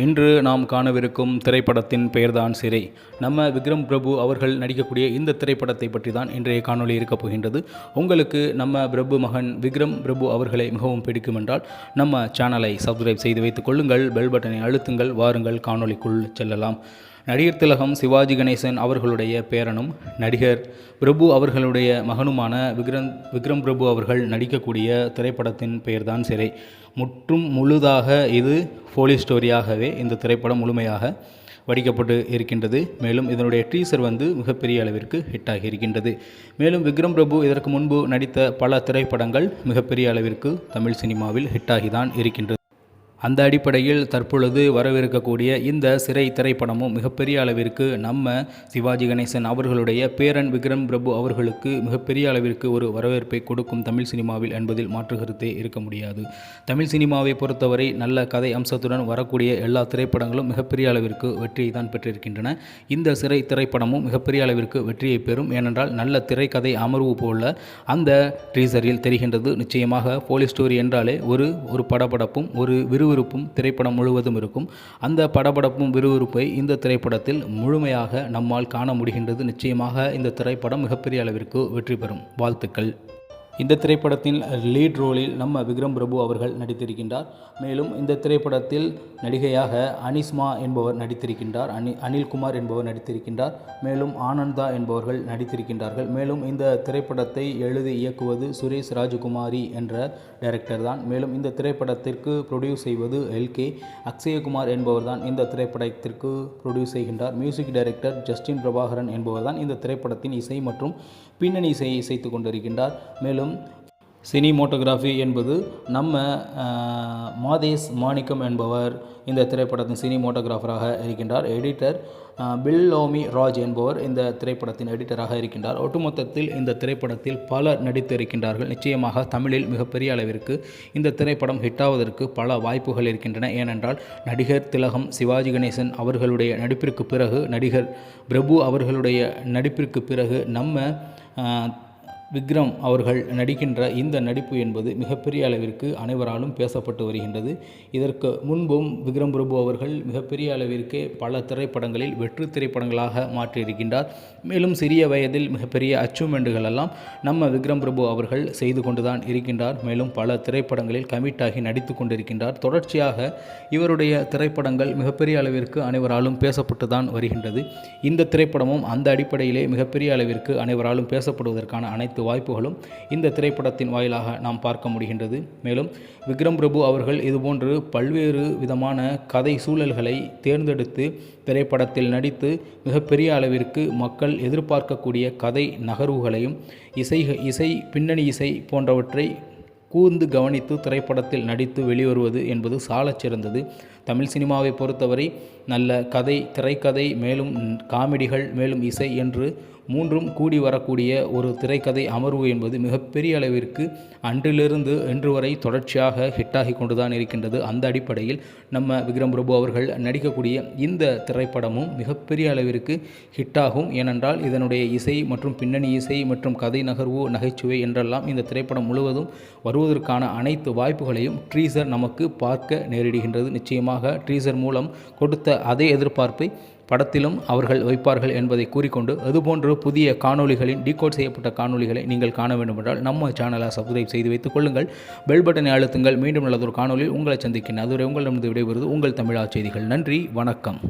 இன்று நாம் காணவிருக்கும் திரைப்படத்தின் பெயர்தான் சிறை. நம்ம விக்ரம் பிரபு அவர்கள் நடிக்கக்கூடிய இந்த திரைப்படத்தை பற்றி தான் இன்றைய காணொளி இருக்கப் போகின்றது. உங்களுக்கு நம்ம பிரபு மகன் விக்ரம் பிரபு அவர்களை மிகவும் பிடிக்கும் என்றால் நம்ம சேனலை சப்ஸ்கிரைப் செய்து வைத்துக் கொள்ளுங்கள் பெல் பட்டனை அழுத்துங்கள் வாருங்கள் காணொளிக்குள் செல்லலாம். நடிகர் திலகம் சிவாஜி கணேசன் அவர்களுடைய பேரனும் நடிகர் பிரபு அவர்களுடைய மகனுமான விக்ரம் விக்ரம் பிரபு அவர்கள் நடிக்கக்கூடிய திரைப்படத்தின் பெயர்தான் சிறை. முற்றும் முழுதாக இது போலி ஸ்டோரியாகவே இந்த திரைப்படம் முழுமையாக வடிக்கப்பட்டு இருக்கின்றது. மேலும் இதனுடைய டீசர் வந்து மிகப்பெரிய அளவிற்கு ஹிட் ஆகி இருக்கின்றது. மேலும் விக்ரம் பிரபு இதற்கு முன்பு நடித்த பல திரைப்படங்கள் மிகப்பெரிய அளவிற்கு தமிழ் சினிமாவில் ஹிட் ஆகி தான் இருக்கின்றது. அந்த அடிப்படையில் தற்பொழுது வரவிருக்கக்கூடிய இந்த சிறை திரைப்படமும் மிகப்பெரிய அளவிற்கு நம்ம சிவாஜி கணேசன் அவர்களுடைய பேரன் விக்ரம் பிரபு அவர்களுக்கு மிகப்பெரிய அளவிற்கு ஒரு வரவேற்பை கொடுக்கும் தமிழ் சினிமாவில் என்பதில் மாற்று கருத்தே இருக்க முடியாது. தமிழ் சினிமாவை பொறுத்தவரை நல்ல கதை அம்சத்துடன் வரக்கூடிய எல்லா திரைப்படங்களும் மிகப்பெரிய அளவிற்கு வெற்றியை தான் பெற்றிருக்கின்றன. இந்த சிறை திரைப்படமும் மிகப்பெரிய அளவிற்கு வெற்றியை பெறும். ஏனென்றால் நல்ல திரைக்கதை அமர்வு போல அந்த ட்ரீசரில் தெரிகின்றது. நிச்சயமாக போலீஸ் ஸ்டோரி என்றாலே ஒரு ஒரு படபடப்பும் ஒரு விறுவிறுப்பும் திரைப்படம் முழுவதும் இருக்கும். அந்த படபடப்பும் விறுவிறுப்பை இந்த திரைப்படத்தில் முழுமையாக நம்மால் காண முடிகின்றது. நிச்சயமாக இந்த திரைப்படம் மிகப்பெரிய அளவிற்கு வெற்றி பெறும். வாழ்த்துக்கள். இந்த திரைப்படத்தின் லீட் ரோலில் நம்ம விக்ரம் பிரபு அவர்கள் நடித்திருக்கின்றார். மேலும் இந்த திரைப்படத்தில் நடிகையாக அனிஸ்மா என்பவர் நடித்திருக்கின்றார். அனி அனில்குமார் என்பவர் நடித்திருக்கின்றார். மேலும் ஆனந்தா என்பவர்கள் நடித்திருக்கின்றார்கள். மேலும் இந்த திரைப்படத்தை எழுதி இயக்குவது சுரேஷ் ராஜகுமாரி என்ற டைரக்டர் தான். மேலும் இந்த திரைப்படத்திற்கு ப்ரொடியூஸ் செய்வது எல்கே அக்ஷயகுமார் என்பவர் தான் இந்த திரைப்படத்திற்கு ப்ரொடியூஸ் செய்கின்றார். மியூசிக் டைரக்டர் ஜஸ்டின் பிரபாகரன் என்பவர் தான் இந்த திரைப்படத்தின் இசை மற்றும் பின்னணி இசையை இசைத்து கொண்டிருக்கின்றார். மேலும் சினிமோட்டோகிராஃபி என்பது நம்ம மாதேஸ் மாணிக்கம் என்பவர் இந்த திரைப்படத்தின் சினிமோட்டோகிராஃபராக இருக்கின்றார். எடிட்டர் பில் லோமி ராஜ் என்பவர் இந்த திரைப்படத்தின் எடிட்டராக இருக்கின்றார். ஒட்டுமொத்தத்தில் இந்த திரைப்படத்தில் பலர் நடித்திருக்கின்றார்கள். நிச்சயமாக தமிழில் மிகப்பெரிய அளவிற்கு இந்த திரைப்படம் ஹிட்டாவதற்கு பல வாய்ப்புகள் இருக்கின்றன. ஏனென்றால் நடிகர் திலகம் சிவாஜி கணேசன் அவர்களுடைய நடிப்பிற்கு பிறகு நடிகர் பிரபு அவர்களுடைய நடிப்பிற்கு பிறகு நம்ம விக்ரம் அவர்கள் நடிக்கின்ற இந்த நடிப்பு என்பது மிகப்பெரிய அளவிற்கு அனைவராலும் பேசப்பட்டு வருகின்றது. இதற்கு முன்பும் விக்ரம் பிரபு அவர்கள் மிகப்பெரிய அளவிற்கு பல திரைப்படங்களில் வெற்றி திரைப்படங்களாக மாற்றியிருக்கின்றார். மேலும் சிறிய வயதில் மிகப்பெரிய அச்சீவ்மெண்ட்டுகள் எல்லாம் நம்ம விக்ரம் பிரபு அவர்கள் செய்து கொண்டுதான் இருக்கின்றார். மேலும் பல திரைப்படங்களில் கமிட் ஆகி நடித்து கொண்டிருக்கின்றார். தொடர்ச்சியாக இவருடைய திரைப்படங்கள் மிகப்பெரிய அளவிற்கு அனைவராலும் பேசப்பட்டு தான் வருகின்றது. இந்த திரைப்படமும் அந்த அடிப்படையிலே மிகப்பெரிய அளவிற்கு அனைவராலும் பேசப்படுவதற்கான அனைத்து வாய்ப்புகளும் இந்த திரைப்படத்தின் வாயிலாக நாம் பார்க்க முடிகின்றது. மேலும் விக்ரம் பிரபு அவர்கள் இதுபோன்று பல்வேறு விதமான கதை சூழல்களை தேர்ந்தெடுத்து திரைப்படத்தில் நடித்து மிகப்பெரிய அளவிற்கு மக்கள் எதிர்பார்க்கக்கூடிய கதை நகர்வுகளையும் இசை இசை பின்னணி இசை போன்றவற்றை கூர்ந்து கவனித்து திரைப்படத்தில் நடித்து வெளிவருவது என்பது சாலச் சிறந்தது. தமிழ் சினிமாவை பொறுத்தவரை நல்ல கதை திரைக்கதை மேலும் காமெடிகள் மேலும் இசை என்று மூன்றும் கூடி வரக்கூடிய ஒரு திரைக்கதை அமர்வு என்பது மிகப்பெரிய அளவிற்கு அன்றிலிருந்து இன்று வரை தொடர்ச்சியாக ஹிட்டாகி கொண்டுதான் இருக்கின்றது. அந்த அடிப்படையில் நம்ம விக்ரம் பிரபு அவர்கள் நடிக்கக்கூடிய இந்த திரைப்படமும் மிகப்பெரிய அளவிற்கு ஹிட்டாகும். ஏனென்றால் இதனுடைய இசை மற்றும் பின்னணி இசை மற்றும் கதை நகர்வு நகைச்சுவை என்றெல்லாம் இந்த திரைப்படம் முழுவதும் வருவதற்கான அனைத்து வாய்ப்புகளையும் ட்ரீசர் நமக்கு பார்க்க நேரிடுகின்றது. நிச்சயமாக ட்ரீசர் மூலம் கொடுத்த அதே எதிர்பார்ப்பை படத்திலும் அவர்கள் வைப்பார்கள் என்பதை கூறிக்கொண்டு அதுபோன்று புதிய காணொலிகளின் டீகோட் செய்யப்பட்ட காணொளிகளை நீங்கள் காண வேண்டுமென்றால் நம்ம சேனலை சப்ஸ்கிரைப் செய்து வைத்துக் கொள்ளுங்கள். பெல் பட்டனை அழுத்துங்கள். மீண்டும் நல்லதொரு காணொளியில் உங்களை சந்திக்கிறேன் அதுவரை உங்களிடமிருந்து விடைபெறுவது உங்கள் தமிழா செய்திகள். நன்றி. வணக்கம்.